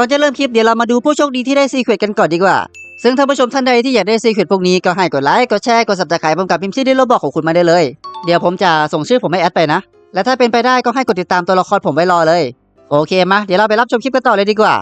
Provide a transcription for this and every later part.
ก่อนจะเริ่มคลิปเดี๋ยวเรามาดูผู้โชคดีที่ได้ซีเควตกันก่อนดีกว่า ซึ่งท่านผู้ชมท่านใดที่อยากได้ซีเควตพวกนี้ก็ให้กดไลค์ กดแชร์ กดสับตะไคร้พร้อมกับพิมพ์ชื่อในโลบอกของคุณมาได้เลย เดี๋ยวผมจะส่งชื่อผมให้แอดไปนะ และถ้าเป็นไปได้ก็ให้กดติดตามตัวละครผมไว้รอเลย โอเคมาเดี๋ยวเราไปรับชมคลิปกันต่อเลยดีกว่า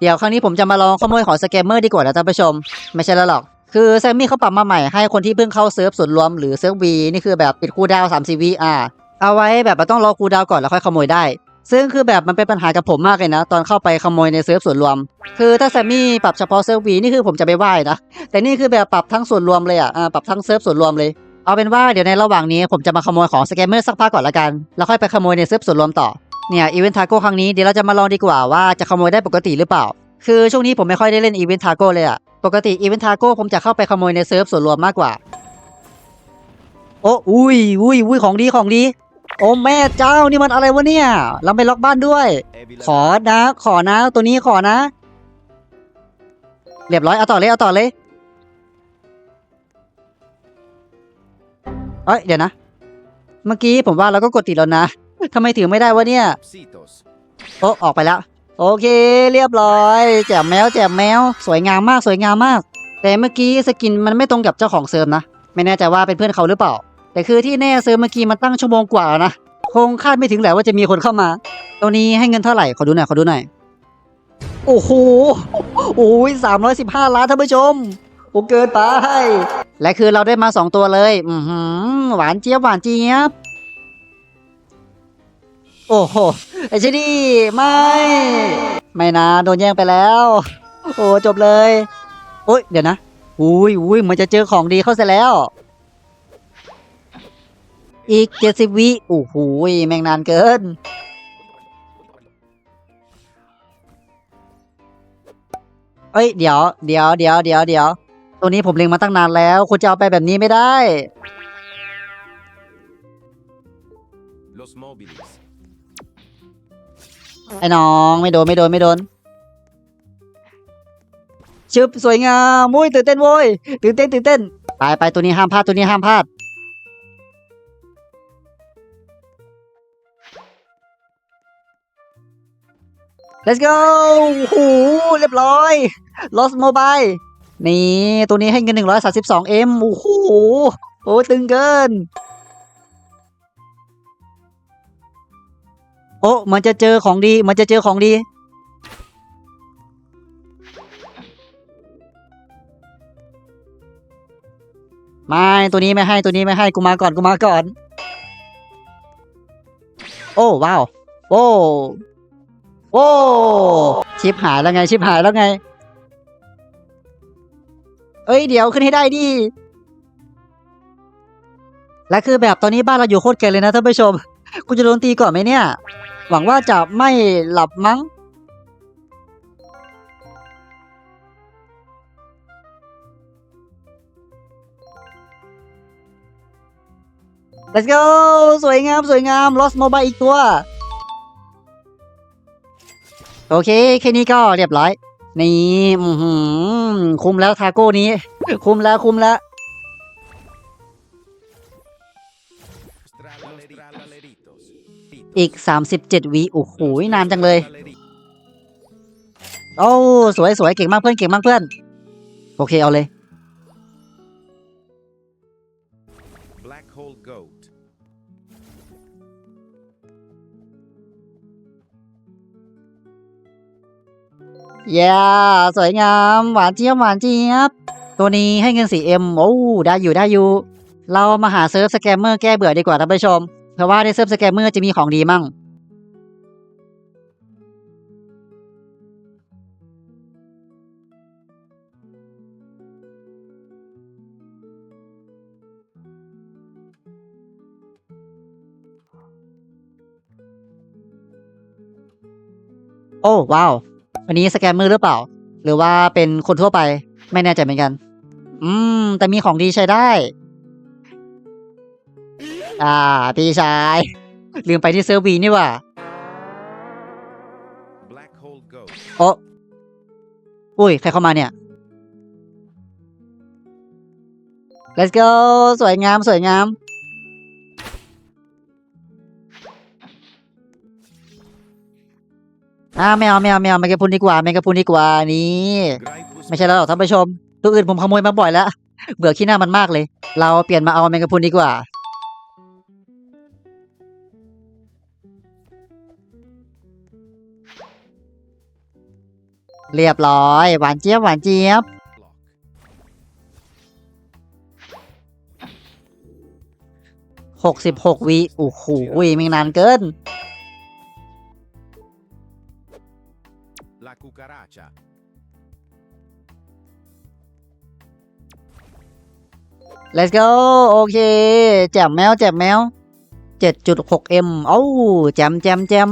เดี๋ยวครั้งนี้ผมจะมาลองขโมยของสแกมเมอร์ดีกว่านะท่านผู้ชม ไม่ใช่แล้วหรอก คือแซมมี่เขาปรับมาใหม่ให้คนที่เพิ่งเข้าเซิร์ฟส่วนรวมหรือเซิร์ฟวีนี่คือแบบปิดคูดาวน์30วิอ่าเอาไว้แบบมันต้องรอคูดาวก่อนแล้วค่อยขโมยได้ ซึ่งคือแบบมันเป็นปัญหากับผมมากเลยนะ ตอนเข้าไปขโมยในเซิร์ฟส่วนรวม คือถ้าแซมมี่ปรับเฉพาะเซิร์ฟวีนี่คือผมจะไปไหว้นะ แต่นี่คือแบบปรับทั้งส่วนรวมเลยอะปรับทั้งเซิร์ฟส่วนรวมเลย เอาเป็นว่าเดี๋ยวในระหว่างนี้ผมจะมาขโมยของสแกมเมอร์สักพักก่อนละกัน แล้วค่อยไปขโมยในเซิร์ฟส่วนรวมต่อ เนี่ยอีเวนต์ทาโก้ครั้งนี้เดี๋ยวเราจะมาลองดีกว่าว่าจะขโมยได้ปกติหรือเปล่า คือช่วงนี้ผมไม่ค่อยได้เล่นอีเวนต์ทาโก้เลยอะปกติอีเวนต์ทาโก้ผมจะเข้าไปขโมยในเซิร์ฟส่วนรวมมากกว่า โอ้อุ้ยอุ้ยอุ้ยของดีของดี โอ้แม่เจ้านี่มันอะไรวะเนี่ย เราไปล็อกบ้านด้วย ขอนะ ขอนะ ตัวนี้ขอนะ เรียบร้อยเอาต่อเลยเอาต่อเลยเอ้ยเดี๋ยวนะ เมื่อกี้ผมว่าเราก็กดติดแล้วนะทำไมถือไม่ได้วะเนี่ย Sitos. โอ้ออกไปแล้วโอเค เรียบร้อยแจ่มแมวแจ่มแมว สวยงามมากสวยงามมาก แต่เมื่อกี้สกินมันไม่ตรงกับเจ้าของเซิร์ฟนะ ไม่แน่ใจว่าเป็นเพื่อนเขาหรือเปล่า แต่คือที่แน่เซิร์ฟเมื่อกี้มันตั้งชั่วโมงกว่านะคงคาดไม่ถึงแหละว่าจะมีคนเข้ามาตัวนี้ให้เงินเท่าไหร่ขอดูหน่อยขอดูหน่อยโอ้โหโอ้ยสามร้อยสิบห้าล้านท่านผู้ชมโอ้เกินไปและคือเราได้มาสองตัวเลย อือหือหวานเจี๊ยบหวานเจี๊ยบโอ้โหไอ้ชนี่ไม่ ไม่นะโดนแย่งไปแล้ว โอ้จบเลยโอ้ยเดี๋ยวนะอุ้ยอุ้ยมันจะเจอของดีเข้าซะแล้ว อีกเจ็ดสิบวิโอ้โหแม่งนานเกิน เอ้ยเดี๋ยวเดี๋ยวเดี๋ยวเดี๋ยวเดี๋ยวตัวนี้ผมเล็งมาตั้งนานแล้ว คุณจะเอาไปแบบนี้ไม่ได้ Los móviles. ไอ้น้องไม่โดนไม่โดนไม่โดนชึบสวยงามมุ้ยตื่นเต้นโว้ยตื่นเต้นตื่นเต้นไปไปตัวนี้ห้ามพลาดตัวนี้ห้ามพลาด let's go โอ้โหเรียบร้อย lost mobile นี่ตัวนี้ให้เงิน 132m โอ้โหโอ้ตึงเกิน โอ้มันจะเจอของดี มันจะเจอของดี ไม่ตัวนี้ไม่ให้ตัวนี้ไม่ให้กูมาก่อนกูมาก่อน โอ้ว้าว โอ้ โอ้ชิปหายแล้วไง ชิปหายแล้วไง เอ้ยเดี๋ยวขึ้นให้ได้ดิและคือแบบตอนนี้บ้านเราอยู่โคตรเกลเลยนะท่านผู้ชม กูจะโดนตีก่อนไหมเนี่ย หวังว่าจะไม่หลับมั้ง let's go สวยงาม สวยงาม lost mobile อีกตัว โอเค แค่นี้ก็เรียบร้อย นี่คุมแล้วทาโก้นี้ คุมแล้วคุมแล้วอีก 37วิโอ้โหนานจังเลย โอ้ สวยสวยเก่งมากเพื่อนเก่งมากเพื่อน โอเค เอาเลย เย้สวยงาม หวานเจี๊ยบหวานเจี๊ยบ ตัวนี้ให้เงิน 4M โอ้ได้อยู่ได้อยู่ เรามาหาเซิร์ฟสแกมเมอร์แก้เบื่อดีกว่าท่านผู้ชม เพราะว่าในเซิร์ฟสแกมเมอร์จะมีของดีมั่งโอ้ว้าว อันนี้สแกมเมอร์หรือเปล่า หรือว่าเป็นคนทั่วไปไม่แน่ใจเหมือนกัน อืม แต่มีของดีใช้ได้ อ่า พี่ชาย ลืมไปที่เซิร์ฟวีนี่ว่าโอ้อุ้ย ใครเข้ามาเนี่ย let's go สวยงาม สวยงาม อาไม่เอาไม่เอาไม่เอาแมงกะพรุนดีกว่าแมงกะพรุนดีกว่านี่ไม่ใช่แล้วหรอกท่านผู้ชมตัวอื่นผมขโมยมาบ่อยแล้ว เบื่อขี้หน้ามันมากเลย เราเปลี่ยนมาเอาแมงกะพรุนดีกว่า เรียบร้อย หวานเจี๊ยบหวานเจี๊ยบหกสิบหกวิโอ้โหไม่นานเกิน cucaracha. let's go โอเค แจมแมว แจมแมวเจ็ดจุดหกเอ็มโอ้าแจมแจมแจม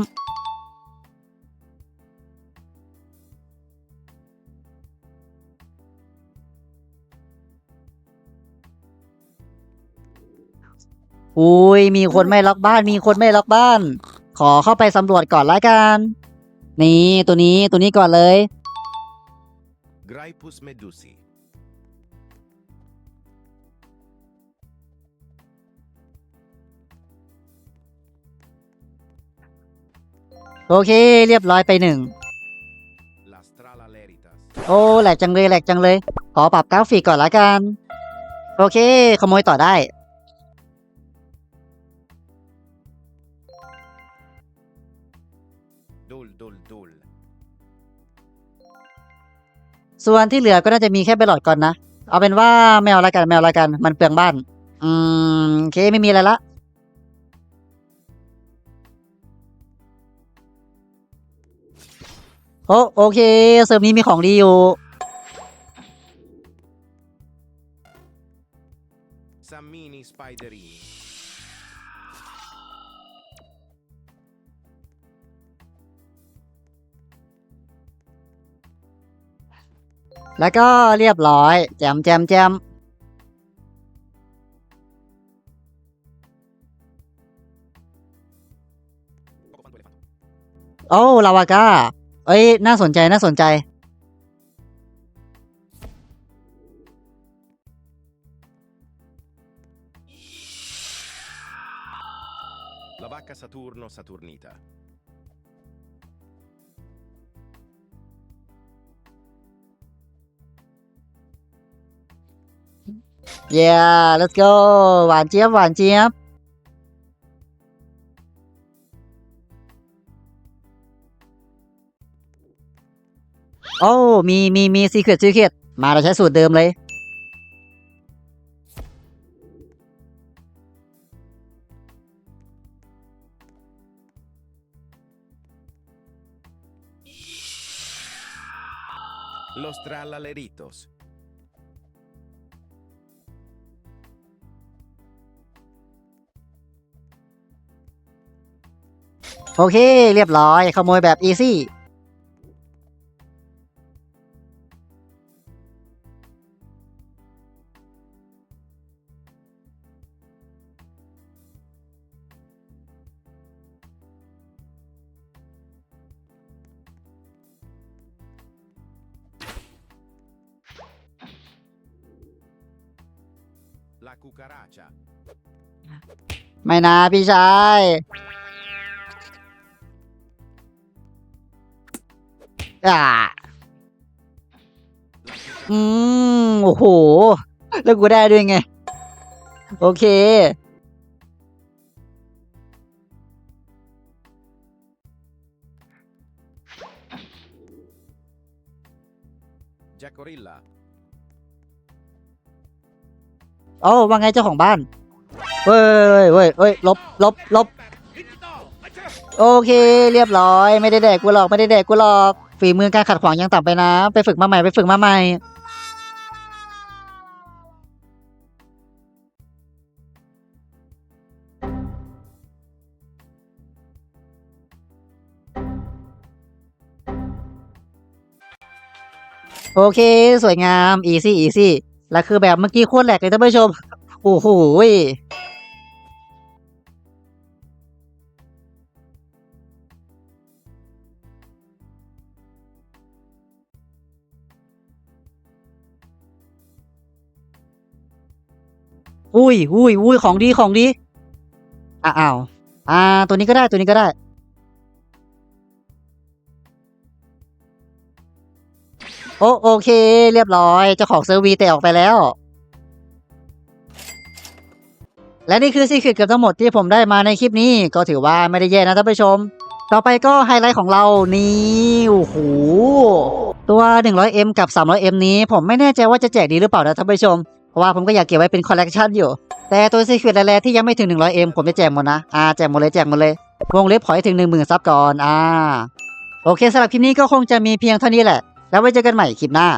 อุ้ย มีคนไม่ล็อกบ้าน มีคนไม่ล็อกบ้าน ขอเข้าไปสำรวจก่อนละกัน นี่ตัวนี้ตัวนี้ก่อนเลย Graipus medusi. โอเค เรียบร้อยไปหนึ่ง La strala leritas. โอ้แหลกจังเลยแหลกจังเลย ขอปรับกราฟิกก่อนละกัน โอเค ขโมยต่อได้ ส่วนที่เหลือก็น่าจะมีแค่เบลลอดก่อนนะ เอาเป็นว่าแมวละกันแมวละกัน มันเปลืองบ้าน อืมโอเคไม่มีอะไรละ โอ้โอเคเซิร์ฟนี้มีของดีอยู่ Samini spiderini. แล้วก็เรียบร้อย แจมแจมแจมโอ้ลาวาก้า เอ้ย น่าสนใจน่าสนใจ La vacca Saturno Saturnita. เย้ let's go หวานเจี๊ยบ หวานเจี๊ยบโอ้มีมีมีซีเครตซีเครตมาเราใช้สูตรเดิมเลย Los tralaleritos โอเค เรียบร้อย ขโมยแบบอีซี่ La cucaracha. ไม่นะพี่ชาย อ่า La cucaracha. อืมโอ้โห แล้วกูได้ด้วยไง โอเค Giacorilla. โอ้ว่าไงเจ้าของบ้าน เว้ยเว้ยเว้ยลบลบลบ โอเค เรียบร้อยไม่ได้แดกกูหรอกไม่ได้แดกกูหรอก ฝีมือการขัดขวางยังต่ำไปนะ ไปฝึกมาใหม่ไปฝึกมาใหม่โอเค สวยงาม อีซี่ อีซี่ แล้วคือแบบเมื่อกี้โคตรแหลกเลยท่านผู้ชม โอ้โห อุ้ยอุ้ยอุ้ยของดีของดีอ้าวอ่า ตัวนี้ก็ได้ตัวนี้ก็ได้ โอโอเค เรียบร้อยเจ้าของเซอร์วีเตะออกไปแล้ว และนี่คือซีคิดเกือบทั้งหมดที่ผมได้มาในคลิปนี้ ก็ถือว่าไม่ได้แย่นะท่านผู้ชม ต่อไปก็ไฮไลท์ของเรานี่โอ้โหตัว 100M กับ 300M นี้ ผมไม่แน่ใจว่าจะแจกดีหรือเปล่านะท่านผู้ชม เพราะว่าผมก็อยากเก็บไว้เป็นคอลเลกชันอยู่ แต่ตัวซีคิดแรกที่ยังไม่ถึง 100M ผมจะแจกหมดนะ อ่าแจกหมดเลยแจกหมดเลยวงเล็บขอให้ถึง 10,000ซับก่อน อ่า โอเคสำหรับคลิปนี้ก็คงจะมีเพียงเท่านี้แหละ แล้วไว้เจอกันใหม่คลิปหน้า